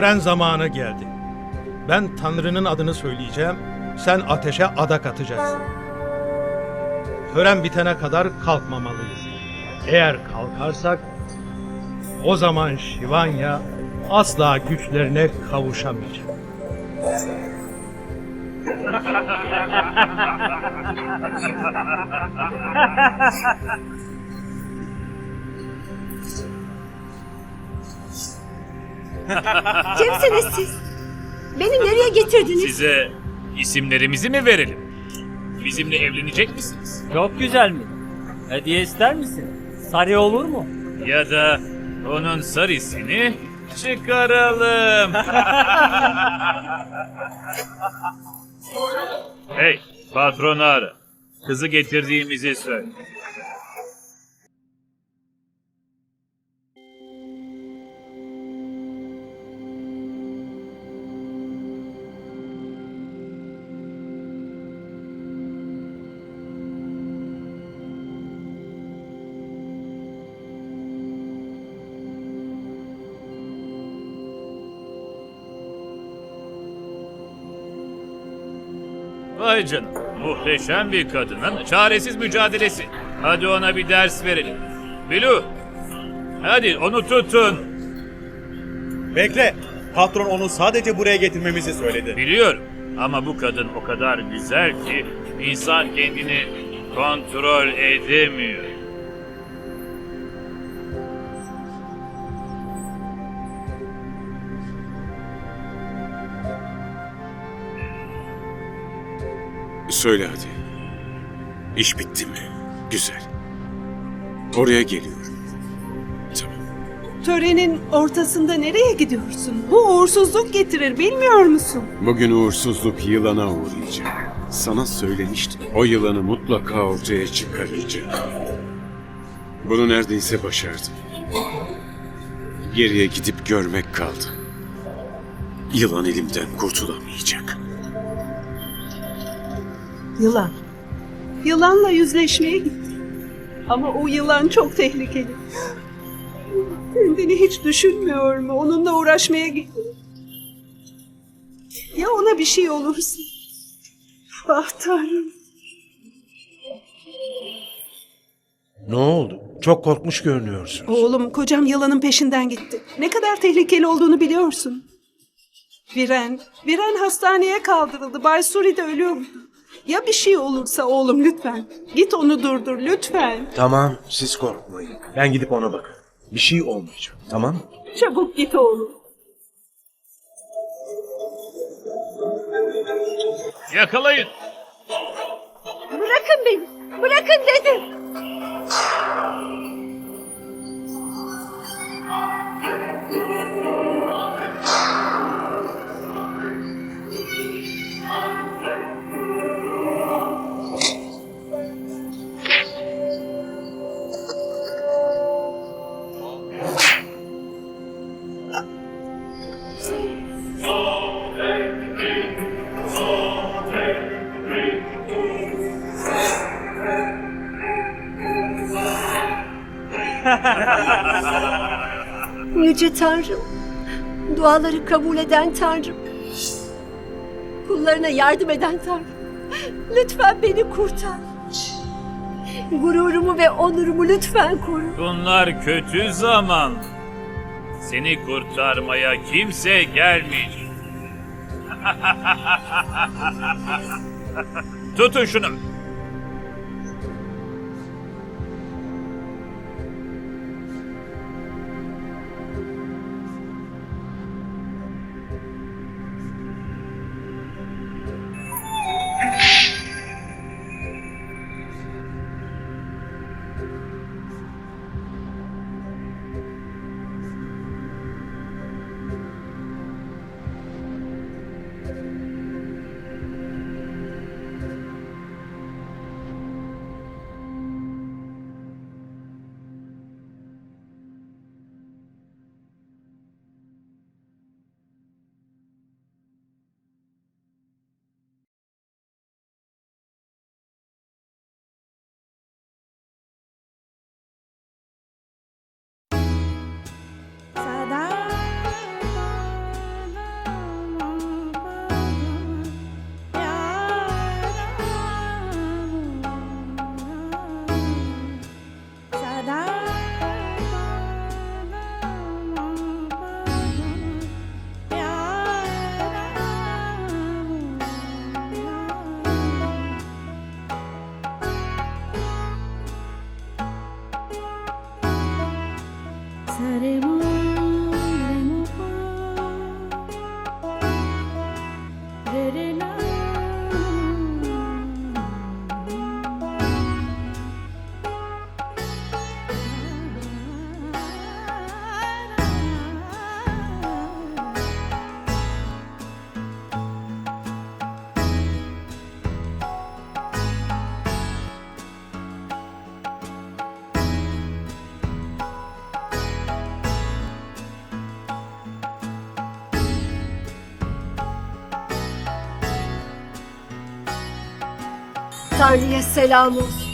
Tören zamanı geldi. Ben Tanrı'nın adını söyleyeceğim. Sen ateşe adak atacaksın. Tören bitene kadar kalkmamalıyız. Eğer kalkarsak o zaman Şivanya asla güçlerine kavuşamayacak. Kimsiniz siz? Beni nereye getirdiniz? Size isimlerimizi mi verelim? Bizimle evlenecek misiniz? Çok güzel mi? Hediye ister misin? Sarı olur mu? Ya da onun sarısını çıkaralım. hey, patronu ara. Kızı getirdiğimizi söyle. Vay canım. Muhteşem bir kadının çaresiz mücadelesi. Hadi ona bir ders verelim. Bilu. Hadi onu tutun. Bekle. Patron onu sadece buraya getirmemizi söyledi. Biliyorum. Ama bu kadın o kadar güzel ki insan kendini kontrol edemiyor. Söyle hadi. İş bitti mi? Güzel. Oraya geliyorum. Tamam. Törenin ortasında nereye gidiyorsun? Bu uğursuzluk getirir bilmiyor musun? Bugün uğursuzluk yılana uğrayacak. Sana söylemiştim. O yılanı mutlaka ortaya çıkaracağım. Bunu neredeyse başardım. Geriye gidip görmek kaldı. Yılan elimden kurtulamayacak. Yılan. Yılanla yüzleşmeye gitti. Ama o yılan çok tehlikeli. Kendini hiç düşünmüyor mu? Onunla uğraşmaya gitti. Ya ona bir şey olursa? Ah Tanrım. Ne oldu? Çok korkmuş görünüyorsun. Oğlum kocam yılanın peşinden gitti. Ne kadar tehlikeli olduğunu biliyorsun. Viren, Viren hastaneye kaldırıldı. Bay Suri de ölüyordu. Ya bir şey olursa oğlum lütfen. Git onu durdur lütfen. Tamam, siz korkmayın. Ben gidip ona bakarım. Bir şey olmayacak, tamam mı? Çabuk git oğlum. Yakalayın. Bırakın beni. Bırakın dedim. Yüce Tanrım. Duaları kabul eden Tanrım. Kullarına yardım eden Tanrım. Lütfen beni kurtar. Gururumu ve onurumu lütfen koru. Bunlar kötü zaman. Seni kurtarmaya kimse gelmeyecek. Tutun şunu. i don't saremos. Tanrı'ya selam olsun.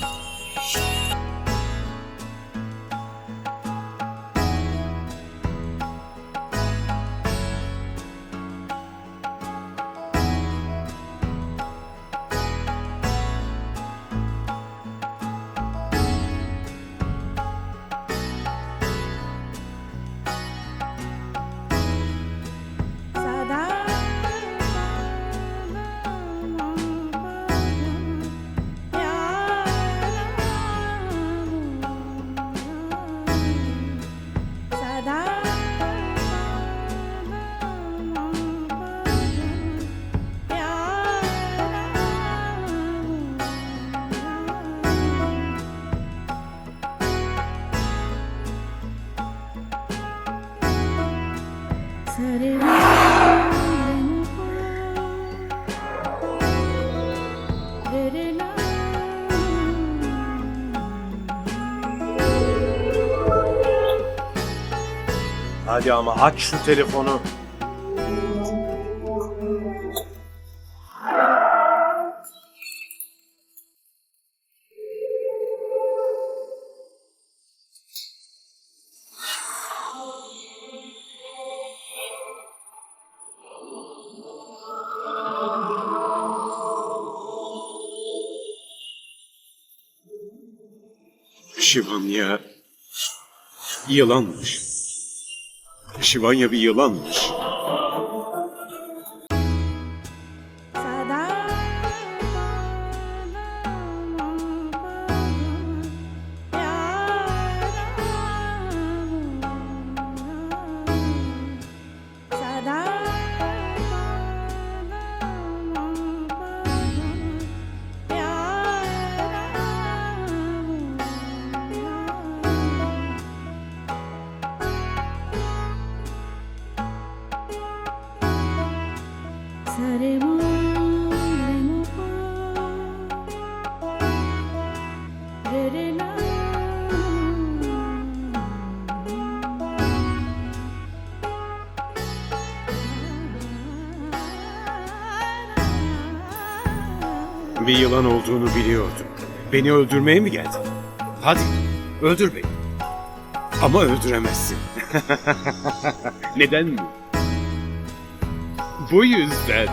Hadi ama aç şu telefonu. Şivanya yılanmış. Şivanya bir yılanmış. Bir yılan olduğunu biliyordum. Beni öldürmeye mi geldin? Hadi öldür beni. Ama öldüremezsin. Neden mi? Bu yüzden.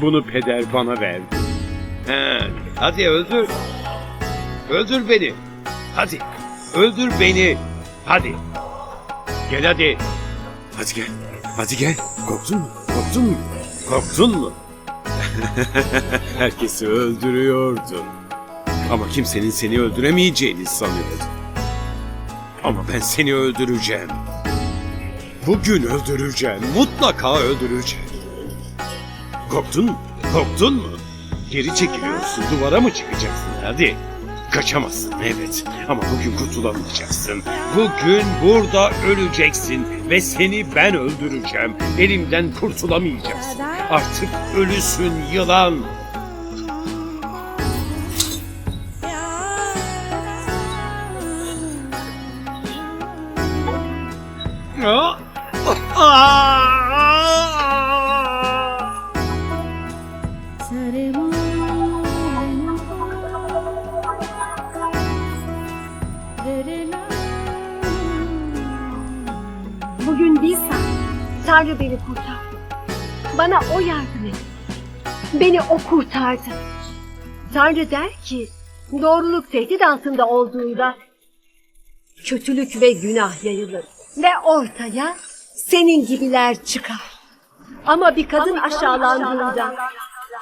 Bunu peder bana verdi. He, hadi öldür. Öldür beni. Hadi. Öldür beni. Hadi. Gel hadi. Hadi gel. Hadi gel. Korktun mu? Korktun mu? Korktun mu? Herkesi öldürüyordun. Ama kimsenin seni öldüremeyeceğini sanıyordun. Ama ben seni öldüreceğim. Bugün öldüreceğim. Mutlaka öldüreceğim. Korktun mu? Korktun mu? Geri çekiliyorsun. Duvara mı çıkacaksın? Hadi. Kaçamazsın evet. Ama bugün kurtulamayacaksın. Bugün burada öleceksin. Ve seni ben öldüreceğim. Elimden kurtulamayacaksın. Artık ölüsün yılan. Ah! Bugün bilsem Tanrı beni kurtardı. Bana o yardım etti. Beni o kurtardı. Tanrı der ki doğruluk tehdit altında olduğunda kötülük ve günah yayılır ve ortaya senin gibiler çıkar. Ama bir kadın aşağılandığında,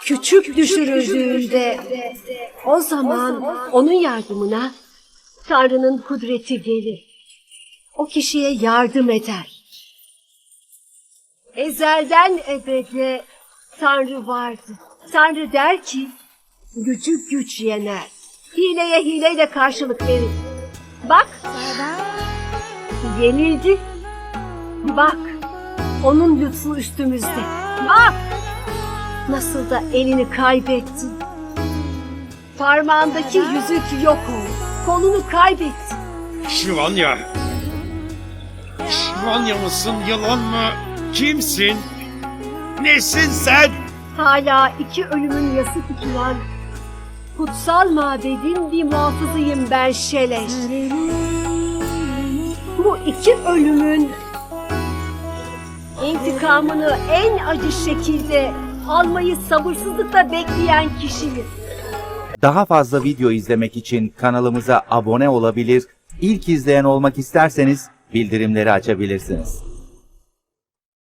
küçük düşürüldüğünde o zaman onun yardımına Tanrı'nın kudreti gelir. O kişiye yardım eder. Ezelden ebede Tanrı vardı. Tanrı der ki, gücü güç yener. Hileye hileyle karşılık verir. Bak, yenildi. Bak, onun lütfu üstümüzde. Bak, nasıl da elini kaybetti. Parmağındaki yüzük yok oldu. Kolunu kaybetti. Şivanya. Şivanya mısın yılan mı? Kimsin? Nesin sen? Hala iki ölümün yası tutulan Kutsal mabedin bir muhafızıyım ben Şeleş. Bu iki ölümün intikamını en acı şekilde almayı sabırsızlıkla bekleyen kişiyim. Daha fazla video izlemek için kanalımıza abone olabilir, ilk izleyen olmak isterseniz bildirimleri açabilirsiniz.